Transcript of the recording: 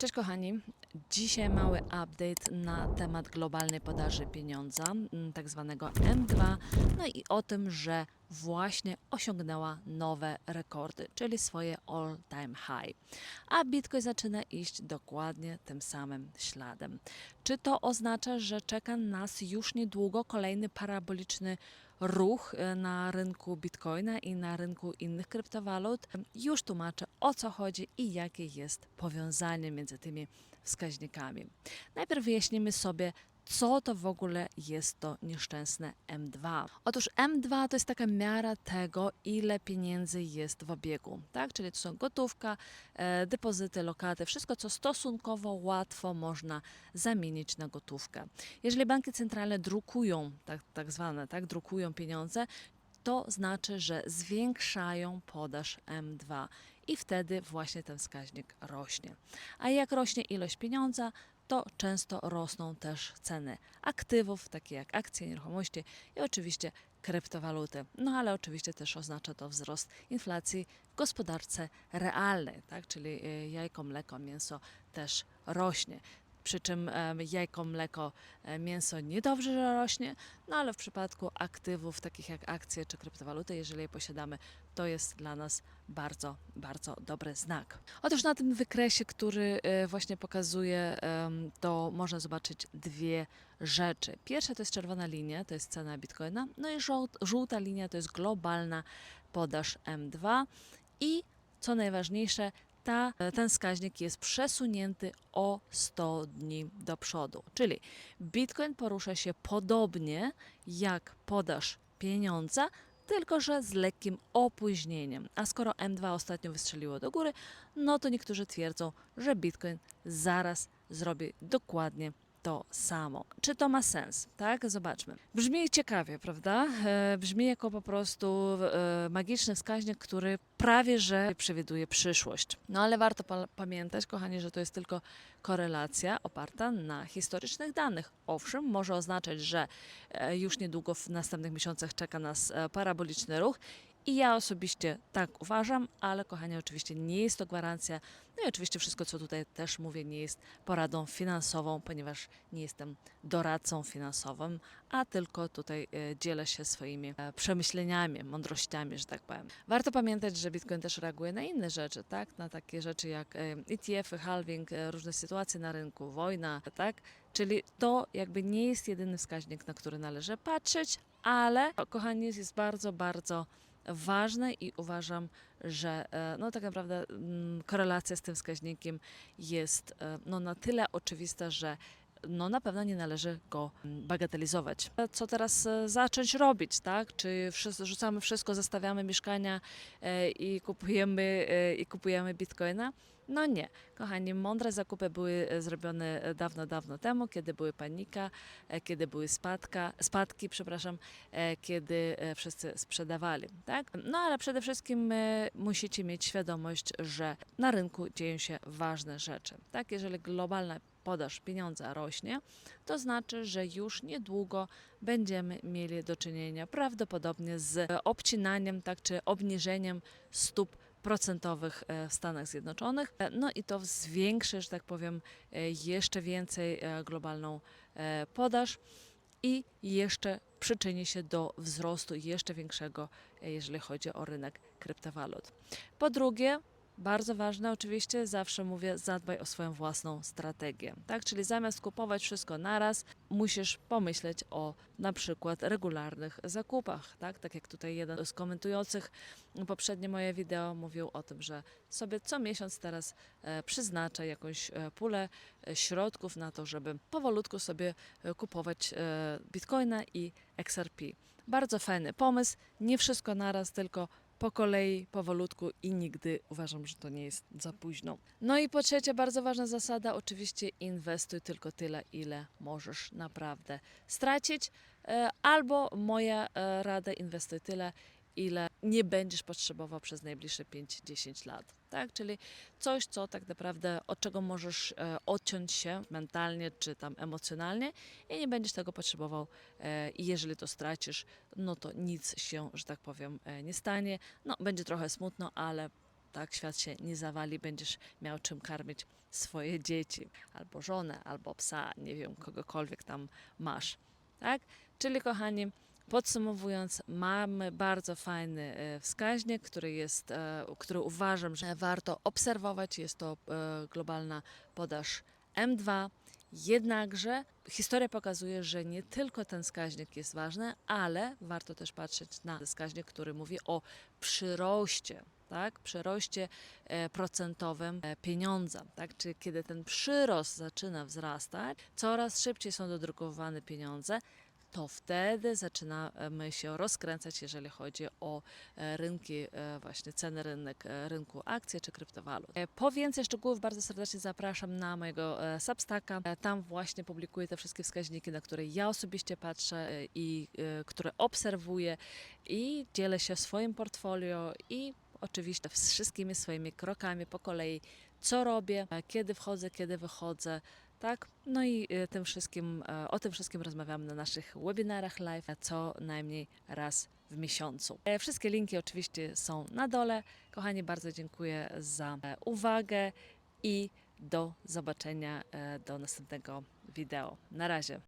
Cześć kochani, dzisiaj mały update na temat globalnej podaży pieniądza, mm, tak zwanego M2, no i o tym, że właśnie osiągnęła nowe rekordy, czyli swoje all-time high. A Bitcoin zaczyna iść dokładnie tym samym śladem. Czy to oznacza, że czeka nas już niedługo kolejny paraboliczny ruch e, na rynku Bitcoina i na rynku innych kryptowalut? Już tłumaczę o co chodzi i jakie jest powiązanie między tymi wskaźnikami. Najpierw wyjaśnimy sobie, co to w ogóle jest to nieszczęsne M2. Otóż M2 to jest taka miara tego, ile pieniędzy jest w obiegu, tak? Czyli to są gotówka, e, depozyty, lokaty, wszystko, co stosunkowo łatwo można zamienić na gotówkę. Jeżeli banki centralne drukują, tak, tak zwane, tak, drukują pieniądze, to znaczy, że zwiększają podaż M2 i wtedy właśnie ten wskaźnik rośnie. A jak rośnie ilość pieniądza, to często rosną też ceny aktywów, takie jak akcje, nieruchomości i oczywiście kryptowaluty. No ale oczywiście też oznacza to wzrost inflacji w gospodarce realnej, tak? czyli y, jajko, mleko, mięso też rośnie. Przy czym em, jajko, mleko, e, mięso niedobrze rośnie, no ale w przypadku aktywów takich jak akcje czy kryptowaluty, jeżeli je posiadamy, to jest dla nas bardzo, bardzo dobry znak. Otóż na tym wykresie, który e, właśnie pokazuje, to można zobaczyć dwie rzeczy. Pierwsza to jest czerwona linia, to jest cena bitcoina, no i żółt, żółta linia to jest globalna podaż M2 i co najważniejsze, ta, ten wskaźnik jest przesunięty o 100 dni do przodu. Czyli Bitcoin porusza się podobnie jak podaż pieniądza, tylko że z lekkim opóźnieniem. A skoro M2 ostatnio wystrzeliło do góry, no to niektórzy twierdzą, że Bitcoin zaraz zrobi dokładnie to samo. Czy to ma sens? Tak, zobaczmy. Brzmi ciekawie, prawda? E, Brzmi jako po prostu e, magiczny wskaźnik, który prawie że przewiduje przyszłość. No ale warto pa- pamiętać, kochani, że to jest tylko korelacja oparta na historycznych danych. Owszem, może oznaczać, że e, już niedługo w następnych miesiącach czeka nas paraboliczny ruch. I ja osobiście tak uważam, ale kochani, oczywiście nie jest to gwarancja. No i oczywiście wszystko, co tutaj też mówię, nie jest poradą finansową, ponieważ nie jestem doradcą finansowym, a tylko tutaj e, dzielę się swoimi e, przemyśleniami, mądrościami, że tak powiem. Warto pamiętać, że Bitcoin też reaguje na inne rzeczy, tak? Na takie rzeczy jak ETF-y, halving, e, różne sytuacje na rynku, wojna, tak? Czyli to jakby nie jest jedyny wskaźnik, na który należy patrzeć, ale kochani, jest bardzo, bardzo ważne i uważam, że e, no tak naprawdę mm, korelacja z tym wskaźnikiem jest e, no na tyle oczywista, że no na pewno nie należy go mm, bagatelizować. Co teraz e, zacząć robić, tak? Czy rzucamy wszystko, zostawiamy mieszkania e, i kupujemy, e, i kupujemy bitcoina? No nie. Kochani, mądre zakupy były e, zrobione e, dawno, dawno temu, kiedy były panika, e, kiedy były spadka, spadki, przepraszam, kiedy wszyscy sprzedawali, tak? No ale przede wszystkim musicie mieć świadomość, że na rynku dzieją się ważne rzeczy, tak? Jeżeli globalna podaż pieniądza rośnie, to znaczy, że już niedługo będziemy mieli do czynienia prawdopodobnie z obcinaniem, tak, czy obniżeniem stóp procentowych e, w Stanach Zjednoczonych. E, No i to zwiększy, że tak powiem, e, jeszcze więcej globalną podaż i jeszcze przyczyni się do wzrostu jeszcze większego, jeżeli chodzi o rynek kryptowalut. Po drugie, bardzo ważne oczywiście, zawsze mówię, zadbaj o swoją własną strategię. Tak? Czyli zamiast kupować wszystko naraz, musisz pomyśleć o na przykład regularnych zakupach. Tak, tak jak tutaj jeden z komentujących poprzednie moje wideo mówił o tym, że sobie co miesiąc teraz e, przyznacza jakąś e, pulę e, środków na to, żeby powolutku sobie kupować bitcoina i XRP. Bardzo fajny pomysł, nie wszystko naraz, tylko po kolei, powolutku i nigdy uważam, że to nie jest za późno. No i po trzecie, bardzo ważna zasada, oczywiście inwestuj tylko tyle, ile możesz naprawdę stracić, e, albo moja e, rada, inwestuj tyle, ile nie będziesz potrzebował przez najbliższe 5-10 lat. Tak? Czyli coś, co tak naprawdę, od czego możesz e, odciąć się mentalnie czy tam emocjonalnie i nie będziesz tego potrzebował e, i jeżeli to stracisz, no to nic się, że tak powiem, e, nie stanie. No, będzie trochę smutno, ale tak, świat się nie zawali, będziesz miał czym karmić swoje dzieci, albo żonę, albo psa, nie wiem, kogokolwiek tam masz, tak? Czyli kochani, Podsumowując, mamy bardzo fajny e, wskaźnik, który jest, e, który uważam, że warto obserwować. Jest to e, globalna podaż M2. Jednakże historia pokazuje, że nie tylko ten wskaźnik jest ważny, ale warto też patrzeć na wskaźnik, który mówi o przyroście, tak? przyroście procentowym pieniądza. Tak? Czyli kiedy ten przyrost zaczyna wzrastać, coraz szybciej są dodrukowane pieniądze, to wtedy zaczynamy się rozkręcać, jeżeli chodzi o e, rynki, e, właśnie ceny rynek, e, rynku akcji czy kryptowalut. Po więcej szczegółów bardzo serdecznie zapraszam na mojego Substacka. Tam właśnie publikuję te wszystkie wskaźniki, na które ja osobiście patrzę i które obserwuję i dzielę się swoim portfolio i oczywiście z wszystkimi swoimi krokami po kolei, co robię, kiedy wchodzę, kiedy wychodzę, tak? No i e, tym wszystkim, e, o tym wszystkim rozmawiamy na naszych webinarach live, co najmniej raz w miesiącu. E, Wszystkie linki oczywiście są na dole. Kochani, bardzo dziękuję za uwagę i do zobaczenia do następnego wideo. Na razie.